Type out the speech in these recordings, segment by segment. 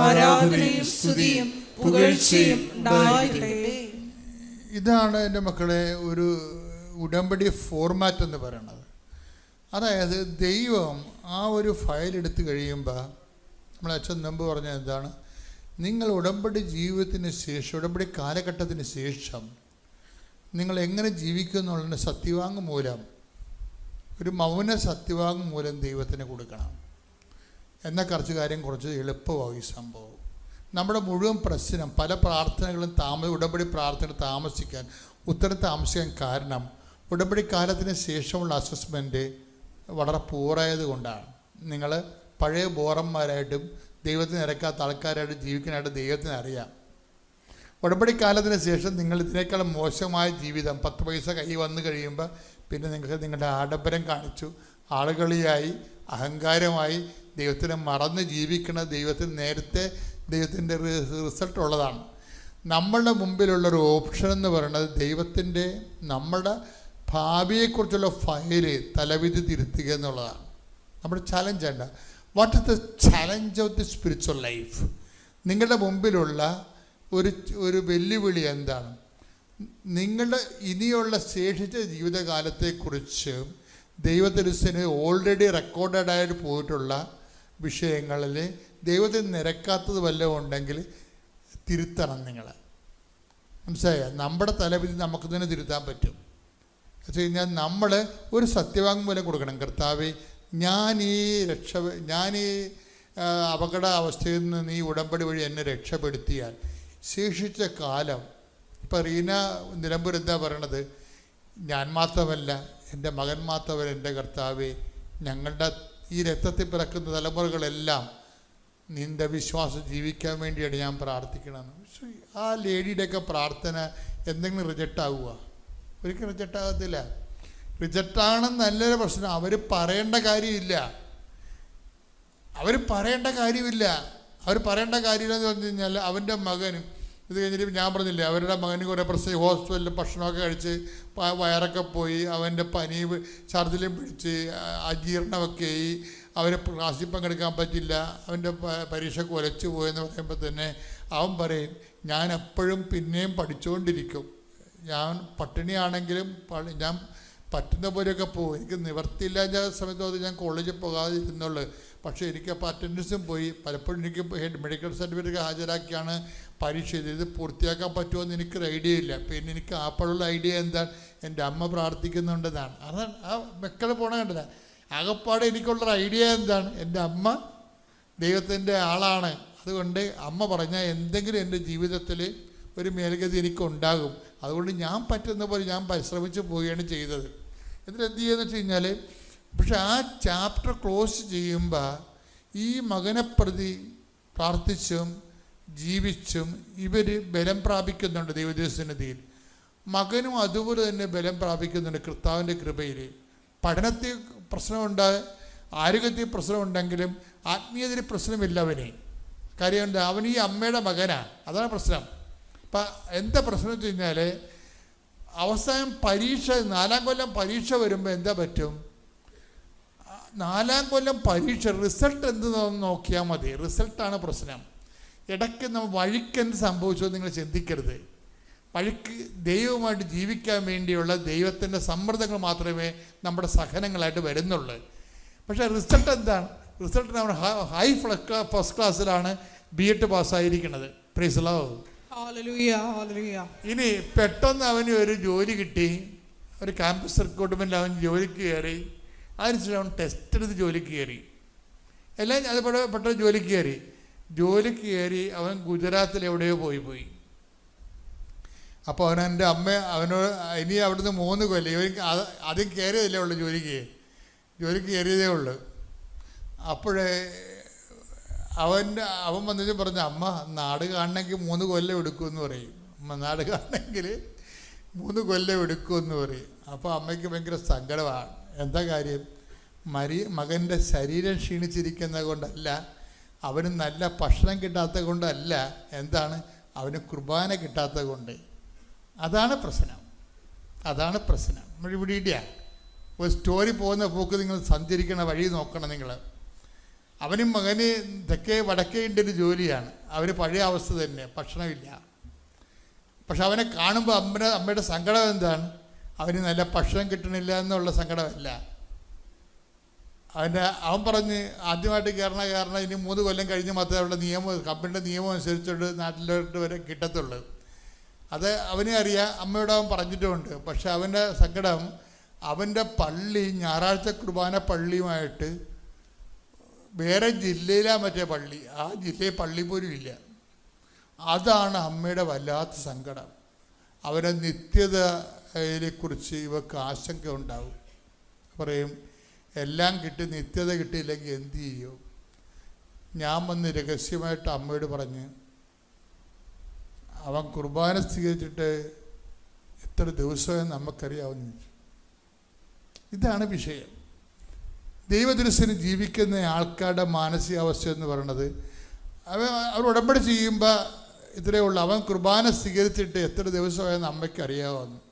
ആരാധനയും സ്തുതിയും പുകഴ്ചയും ഉണ്ടായിരിക്കട്ടെ ഇതാണ് എന്റെ മക്കളെ ഒരു ഉടമ്പടി ഫോർമാറ്റ് എന്ന് പറയുന്നത് അതായത് ദൈവം ആ ഒരു ഫയൽ എടുത്തു കഴിയുമ്പോൾ നമ്മൾ അച്ഛൻ മുമ്പ് പറഞ്ഞ എന്താണ്? നിങ്ങൾ ഉടമ്പടി ജീവിതത്തിന് ശേഷം ഉടമ്പടി കാലഘട്ടത്തിന് ശേഷം നിങ്ങൾ എങ്ങനെ ജീവിക്കും സത്യവാങ് സത്യവാങ്മൂലം ഒരു മൗന സത്യവാങ്മൂലം ദൈവത്തിന് കൊടുക്കണം. എന്ന കുറച്ച് കാര്യം കുറച്ച് എളുപ്പമാകും ഈ സംഭവം. നമ്മുടെ മുഴുവൻ പ്രശ്നം പല പ്രാർത്ഥനകളും താമ ഉടമ്പടി പ്രാർത്ഥന താമസിക്കാൻ ഉത്തരം താമസിക്കാൻ കാരണം ഉടമ്പടി കാലത്തിന് ശേഷമുള്ള അസസ്മെന്റ് വളരെ പൂറായത് കൊണ്ടാണ് നിങ്ങൾ പഴയ ബോറന്മാരായിട്ടും ദൈവത്തിന് ഇറക്കാത്ത ആൾക്കാരായിട്ട് ജീവിക്കാനായിട്ട് ദൈവത്തിന് അറിയാം. ഉടമ്പടി കാലത്തിന് ശേഷം നിങ്ങൾ ഇതിനേക്കാൾ മോശമായ ജീവിതം പത്ത് പൈസ കൈ വന്നു കഴിയുമ്പോൾ പിന്നെ നിങ്ങൾക്ക് നിങ്ങളുടെ ആഡംബരം കാണിച്ചു ആളുകളിയായി അഹങ്കാരമായി ദൈവത്തിനെ മറന്ന് ജീവിക്കുന്ന ദൈവത്തിന് നേരത്തെ ദൈവത്തിന്റെ റിസൾട്ട് ഉള്ളതാണ്. നമ്മളുടെ മുമ്പിലുള്ള ഒരു ഓപ്ഷൻ എന്ന് പറയുന്നത് ദൈവത്തിന്റെ നമ്മുടെ ഭാവിയെക്കുറിച്ചുള്ള ഫയൽ തലവിധി തിരുത്തുക എന്നുള്ളതാണ്. നമ്മുടെ ചലഞ്ച് ചെയ്യേണ്ട what is the challenge of the spiritual life നിങ്ങളുടെ മുമ്പിലുള്ള ഒരു ഒരു വെല്ലുവിളി എന്താണ്? നിങ്ങളുടെ ഇനിയുള്ള ശേഷിച്ച ജീവിതകാലത്തെക്കുറിച്ച് ദൈവത്തിന് ഓൾറെഡി റെക്കോർഡഡ് ആയിട്ട് പോയിട്ടുള്ള വിഷയങ്ങളിൽ ദൈവത്തെ നിരക്കാത്തത് വല്ലതും ഉണ്ടെങ്കിൽ തിരുത്തണം നിങ്ങൾ മനസ്സിലായ? നമ്മുടെ തലവിധി നമുക്ക് തന്നെ തിരുത്താൻ പറ്റും. വെച്ച് കഴിഞ്ഞാൽ നമ്മൾ ഒരു സത്യവാങ്മൂലം കൊടുക്കണം. കർത്താവ് ഞാൻ ഈ രക്ഷ ഞാൻ ഈ അപകട അവസ്ഥയിൽ നിന്ന് നീ ഉടമ്പടി വഴി എന്നെ രക്ഷപ്പെടുത്തിയാൽ ശേഷിച്ച കാലം ഇപ്പം റീന നിലമ്പൂർ എന്താ പറയണത്? ഞാൻ മാത്രമല്ല എന്റെ മകൻ മാത്രമല്ല എന്റെ കർത്താവെ ഞങ്ങളുടെ ഈ രക്തത്തിൽ പിറക്കുന്ന തലമുറകളെല്ലാം നിന്റെ വിശ്വാസം ജീവിക്കാൻ വേണ്ടിയാണ് ഞാൻ പ്രാർത്ഥിക്കണമെന്ന് ആ ലേഡിയുടെയൊക്കെ പ്രാർത്ഥന എന്തെങ്കിലും റിജക്റ്റ് ആവുക? ഒരിക്കലും റിജക്റ്റ് ആകത്തില്ല. റിജക്റ്റ് ആണെന്നല്ലൊരു പ്രശ്നം. അവർ പറയേണ്ട കാര്യമില്ല. അവർ പറയേണ്ട കാര്യമില്ല. അവർ പറയേണ്ട കാര്യമില്ലെന്ന് പറഞ്ഞു കഴിഞ്ഞാൽ അവന്റെ മകനും ഇത് കഴിഞ്ഞിട്ട് ഞാൻ പറഞ്ഞില്ലേ അവരുടെ മകന് കുറേ പ്രശ്നം ഹോസ്പിറ്റലിൽ ഭക്ഷണമൊക്കെ കഴിച്ച് വയറൊക്കെ പോയി അവന്റെ പനി ഛർദിലും പിടിച്ച് അജീർണമൊക്കെ ആയി അവരെ ക്ലാസ്സിൽ പങ്കെടുക്കാൻ പറ്റില്ല അവന്റെ പരീക്ഷ കുലച്ചു പോയെന്ന് പറയുമ്പോൾ തന്നെ അവൻ പറയും ഞാൻ എപ്പോഴും പിന്നെയും പഠിച്ചുകൊണ്ടിരിക്കും ഞാൻ പട്ടിണിയാണെങ്കിലും ഞാൻ പറ്റുന്ന പോലെയൊക്കെ പോകും എനിക്ക് നിവർത്തിയില്ലാത്ത സമയത്ത് ഞാൻ കോളേജിൽ പോകാതിരുന്നുള്ളൂ. പക്ഷേ എനിക്ക് അപ്പോൾ അറ്റൻഡൻസും പോയി. പലപ്പോഴും എനിക്ക് മെഡിക്കൽ സർട്ടിഫിക്കറ്റ് ഹാജരാക്കിയാണ് പരീക്ഷ ചെയ്തത് പൂർത്തിയാക്കാൻ പറ്റുമോ എന്ന് എനിക്കൊരു ഐഡിയ ഇല്ല. പിന്നെ എനിക്ക് അപ്പോഴുള്ള ഐഡിയ എന്താണ് എന്റെ അമ്മ പ്രാർത്ഥിക്കുന്നുണ്ടെന്നാണ്. അതാണ് ആ മക്കൾ പോണ കണ്ടത്. ആകപ്പാടെ എനിക്കുള്ളൊരു ഐഡിയ എന്താണ്? എന്റെ അമ്മ ദൈവത്തിന്റെ ആളാണ്. അതുകൊണ്ട് അമ്മ പറഞ്ഞാൽ എന്തെങ്കിലും എന്റെ ജീവിതത്തിൽ ഒരു മേൽഗതി എനിക്കുണ്ടാകും. അതുകൊണ്ട് ഞാൻ പറ്റുന്ന പോലെ ഞാൻ പരിശ്രമിച്ച് പോവുകയാണ് ചെയ്തത്. എന്നിട്ട് എന്ത് ചെയ്യുക എന്ന് വെച്ച് കഴിഞ്ഞാൽ പക്ഷെ ആ ചാപ്റ്റർ ക്ലോസ് ചെയ്യുമ്പോൾ ഈ മകനെ പ്രതി പ്രാർത്ഥിച്ചും ജീവിച്ചും ഇവർ ബലം പ്രാപിക്കുന്നുണ്ട് ദൈവദേശനിധിയിൽ മകനും അതുപോലെ തന്നെ ബലം പ്രാപിക്കുന്നുണ്ട് കർത്താവിന്റെ കൃപയിൽ പഠനത്തിൽ പ്രശ്നമുണ്ട് ആരോഗ്യത്തിൽ പ്രശ്നമുണ്ടെങ്കിലും ആത്മീയതയിൽ പ്രശ്നമില്ല അവന്. കാര്യമുണ്ട് അവൻ ഈ അമ്മയുടെ മകനാണ് അതാണ് പ്രശ്നം. അപ്പം എന്താ പ്രശ്നം വെച്ച് കഴിഞ്ഞാൽ അവസാനം പരീക്ഷ നാലാം കൊല്ലം പരീക്ഷ വരുമ്പോൾ എന്താ പറ്റും? നാലാം കൊല്ലം പരീക്ഷ റിസൾട്ട് എന്ത് നോക്കിയാൽ മതി. റിസൾട്ടാണ് പ്രശ്നം. ഇടയ്ക്ക് നമ്മൾ വഴിക്ക് എന്ത് സംഭവിച്ചോ നിങ്ങൾ ചിന്തിക്കരുത്. വഴിക്ക് ദൈവമായിട്ട് ജീവിക്കാൻ വേണ്ടിയുള്ള ദൈവത്തിന്റെ സമ്മർദ്ദങ്ങൾ മാത്രമേ നമ്മുടെ സഹനങ്ങളായിട്ട് വരുന്നുള്ളൂ. പക്ഷേ റിസൾട്ട് എന്താണ്? റിസൾട്ട് നമ്മൾ ഹൈ ഫസ്റ്റ് ക്ലാസ്സിലാണ് ബി എഡ് പാസ്സായിരിക്കുന്നത്. ഹല്ലേലൂയ ഇനി പെട്ടെന്ന് അവന് ഒരു ജോലി കിട്ടി. ഒരു ക്യാമ്പസ് റിക്രൂട്ട്മെന്റ് അവൻ ജോലിക്ക് കയറി. അതിനുശേഷം ടെസ്റ്റ് എടുത്ത് ജോലിക്ക് കയറി. എല്ലാം അതുപോലെ പെട്ടെന്ന് ജോലിക്ക് കയറി. ജോലിക്ക് കയറി അവൻ ഗുജറാത്തിൽ എവിടെയോ പോയി പോയി. അപ്പോൾ അവൻ എന്റെ അമ്മ അവനോട് ഇനി അവിടുന്ന് മൂന്ന് കൊല്ലം ഇവൻ അത് ആദ്യം കയറിയതല്ലേ ഉള്ളൂ ജോലിക്ക്. ജോലിക്ക് കയറിയതേ ഉള്ളൂ. അപ്പോഴേ അവന്റെ അവൻ വന്നിട്ട് പറഞ്ഞു അമ്മ നാട് കാണണമെങ്കിൽ മൂന്ന് കൊല്ലം എടുക്കുമെന്ന് പറയും. അമ്മ നാട് കാണണമെങ്കിൽ മൂന്ന് കൊല്ലം എടുക്കുമെന്ന് പറയും. അപ്പോൾ അമ്മയ്ക്ക് ഭയങ്കര സങ്കടമാണ്. എന്താ കാര്യം? മരി മകന്റെ ശരീരം ക്ഷീണിച്ചിരിക്കുന്നത് കൊണ്ടല്ല അവന് നല്ല ഭക്ഷണം കിട്ടാത്തത് കൊണ്ടല്ല എന്താണ്? അവന് കുർബാന കിട്ടാത്തത് കൊണ്ട്. അതാണ് പ്രശ്നം. അതാണ് പ്രശ്നം. ഇല്ല ഒരു സ്റ്റോറി പോകുന്ന പോക്ക് നിങ്ങൾ സഞ്ചരിക്കണ വഴി നോക്കണം നിങ്ങൾ. അവനും മകന് തെക്കേ വടക്കേ ഇന്ത്യയിൽ ജോലിയാണ്. അവർ പഴയ അവസ്ഥ തന്നെ. ഭക്ഷണമില്ല. പക്ഷെ അവനെ കാണുമ്പോൾ അമ്മയുടെ അമ്മയുടെ സങ്കടം എന്താണ്? അവന് നല്ല ഭക്ഷണം കിട്ടണില്ല എന്നുള്ള സങ്കടമല്ല. അവന്റെ അവൻ പറഞ്ഞ് ആദ്യമായിട്ട് കയറണ കാരണം ഇനി മൂന്ന് കൊല്ലം കഴിഞ്ഞ് മാത്രമേ അവരുടെ നിയമം കമ്പനിയുടെ നിയമം അനുസരിച്ചുകൊണ്ട് നാട്ടിലോട്ട് വരെ കിട്ടത്തുള്ളൂ. അത് അവനെ അറിയാം അമ്മയോട് അവൻ പറഞ്ഞിട്ടുമുണ്ട് പക്ഷെ അവന്റെ സങ്കടം അവന്റെ പള്ളി ഞായറാഴ്ച കുർബാന പള്ളിയുമായിട്ട് വേറെ ജില്ലയിലാണ് മറ്റേ പള്ളി. ആ ജില്ലയിൽ പള്ളി പോലും ഇല്ല. അതാണ് അമ്മയുടെ വല്ലാത്ത സങ്കടം. അവരെ നിത്യതയെക്കുറിച്ച് ഇവർക്ക് ആശങ്ക ഉണ്ടാവും. പറയും എല്ലാം കിട്ടി നിത്യത കിട്ടിയില്ലെങ്കിൽ എന്ത് ചെയ്യും? ഞാൻ വന്ന് രഹസ്യമായിട്ട് അമ്മയോട് പറഞ്ഞ് അവൻ കുർബാന സ്വീകരിച്ചിട്ട് എത്ര ദിവസമായി നമുക്കറിയാവുന്ന. ഇതാണ് വിഷയം. ദൈവദൃശ്യന് ജീവിക്കുന്ന ആൾക്കാരുടെ മാനസികാവസ്ഥ എന്ന് പറയുന്നത് അവ അവർ ഉടമ്പടി ചെയ്യുമ്പോൾ ഇത്രയേ ഉള്ളൂ. അവൻ കുർബാന സ്വീകരിച്ചിട്ട് എത്ര ദിവസമായെന്ന് അമ്മയ്ക്ക് അറിയാവുന്നു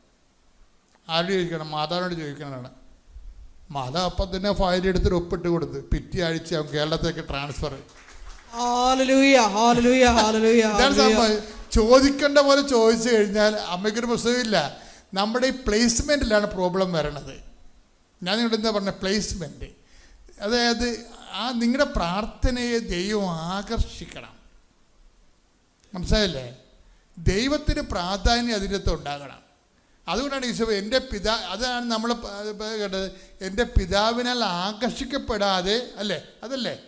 ആരോട് ചോദിക്കണം? മാതാവിനോട് ചോദിക്കണതാണ്. മാതാവ് അപ്പം തന്നെ ഫയൽ എടുത്തിട്ട് ഒപ്പിട്ട് കൊടുത്ത് പിറ്റേ ആഴ്ച അവൻ കേരളത്തിലേക്ക് ട്രാൻസ്ഫർ ചോദിക്കേണ്ട പോലെ ചോദിച്ചു കഴിഞ്ഞാൽ അമ്മയ്ക്കൊരു പ്രശ്നമില്ല നമ്മുടെ ഈ പ്ലേസ്മെന്റിലാണ് പ്രോബ്ലം വരണത്. ഞാൻ നിങ്ങളുടെ എന്താ പറഞ്ഞ? പ്ലേസ്മെന്റ് അതായത് ആ നിങ്ങളുടെ പ്രാർത്ഥനയെ ദൈവം ആകർഷിക്കണം. മനസ്സിലായില്ലേ? ദൈവത്തിന് പ്രാധാന്യം അതിനകത്ത് ഉണ്ടാകണം. അതുകൊണ്ടാണ് ഈശോ എന്റെ പിതാ അതാണ് നമ്മൾ കേട്ടത്. എന്റെ പിതാവിനാൽ ആകർഷിക്കപ്പെടാതെ അല്ലേ? അതല്ലേ?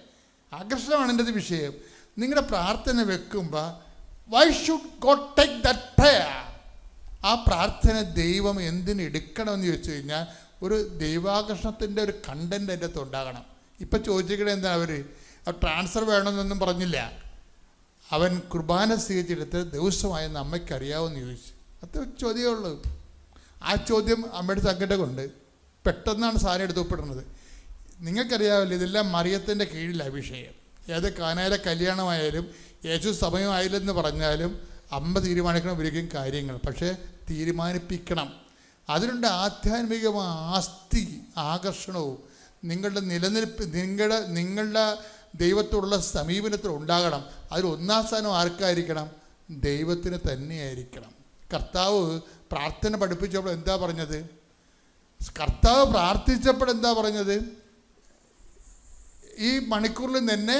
ആകർഷണമാണ് എന്റെ വിഷയം. നിങ്ങളുടെ പ്രാർത്ഥന വെക്കുമ്പോൾ why should God take that prayer ആ പ്രാർത്ഥന ദൈവം എന്തിനു എടുക്കണമെന്ന് ചോദിച്ചു കഴിഞ്ഞാൽ ഒരു ദൈവാകർഷണത്തിന്റെ ഒരു കണ്ടന്റ് അതിന്റെ അകത്ത് ഉണ്ടാകണം. ഇപ്പം ചോദിച്ചിട്ട് എന്താ അവർ ട്രാൻസ്ഫർ വേണമെന്നൊന്നും പറഞ്ഞില്ല. അവൻ കുർബാന സ്വീകരിച്ചെടുത്ത് ദിവസമായെന്ന് അറിയാമെന്ന് ചോദിച്ചു. അത്ര ചോദ്യമേ ഉള്ളൂ ആ ചോദ്യം അമ്മയുടെ സങ്കടമുണ്ട് പെട്ടെന്നാണ് സാധനം എടുത്ത് ഒപ്പിടുന്നത്. നിങ്ങൾക്കറിയാമല്ലോ ഇതെല്ലാം മറിയത്തിന്റെ കീഴിൽ അഭിഷേകം. ഏത് കാനയിലെ കല്യാണമായാലും യേശു സമയമായില്ലെന്ന് പറഞ്ഞാലും അമ്മ തീരുമാനിക്കണം ഒരിക്കലും കാര്യങ്ങൾ. പക്ഷേ തീരുമാനിപ്പിക്കണം. അതിനുണ്ട് ആധ്യാത്മികമായ ആസ്തി ആകർഷണവും. നിങ്ങളുടെ നിലനിൽപ്പ് നിങ്ങളുടെ നിങ്ങളുടെ ദൈവത്തോടുള്ള സമീപനത്തിൽ ഉണ്ടാകണം. അതിൽ ഒന്നാം സ്ഥാനം ആർക്കായിരിക്കണം? ദൈവത്തിന് തന്നെയായിരിക്കണം. കർത്താവ് പ്രാർത്ഥന പഠിപ്പിച്ചപ്പോൾ എന്താ പറഞ്ഞത്? കർത്താവ് പ്രാർത്ഥിച്ചപ്പോൾ എന്താ പറഞ്ഞത്? ഈ മണിക്കൂറിൽ നിന്നെ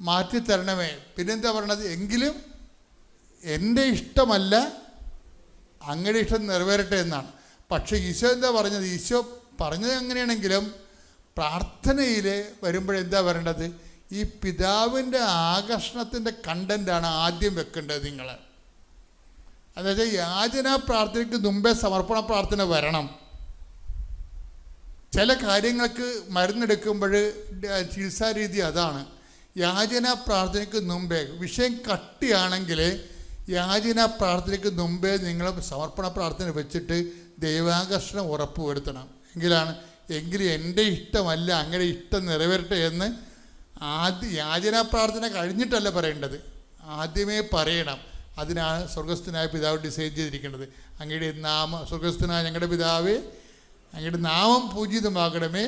മാറ്റി തരണമേ പിന്നെന്താ പറയണത്? എങ്കിലും എന്റെ ഇഷ്ടമല്ല അങ്ങയുടെ ഇഷ്ടം നിറവേറട്ടെ എന്നാണ്. പക്ഷേ ഈശോ എന്താ പറഞ്ഞത്? ഈശോ പറഞ്ഞത് എങ്ങനെയാണെങ്കിലും പ്രാർത്ഥനയിൽ വരുമ്പോഴെന്താ വരേണ്ടത് ഈ പിതാവിന്റെ ആകർഷണത്തിന്റെ കണ്ടന്റാണ് ആദ്യം വെക്കേണ്ടത് നിങ്ങൾ അതായത് യാചന പ്രാർത്ഥനയ്ക്ക് മുമ്പേ സമർപ്പണ പ്രാർത്ഥന വരണം. ചില കാര്യങ്ങൾക്ക് മരുന്നെടുക്കുമ്പോൾ ചികിത്സാരീതി അതാണ്. യാചന പ്രാർത്ഥനയ്ക്ക് മുമ്പേ വിഷയം കട്ടിയാണെങ്കിൽ യാചന പ്രാർത്ഥനയ്ക്ക് മുമ്പേ നിങ്ങൾ സമർപ്പണ പ്രാർത്ഥന വെച്ചിട്ട് ദൈവാകർഷണം ഉറപ്പുവരുത്തണം. എങ്കിലാണ് എങ്കിലും എന്റെ ഇഷ്ടമല്ല അങ്ങനെ ഇഷ്ടം നിറവേറട്ടെ എന്ന് ആദ്യ യാചന പ്രാർത്ഥന കഴിഞ്ഞിട്ടല്ല പറയേണ്ടത്. ആദ്യമേ പറയണം. അതിനാണ് സ്വർഗസ്ഥനായ പിതാവ് ഡിസൈൻ ചെയ്തിരിക്കുന്നത്. അങ്ങയുടെ നാമം സ്വർഗസ്ഥനായ ഞങ്ങളുടെ പിതാവ് അങ്ങയുടെ നാമം പൂജിതമാകണമേ.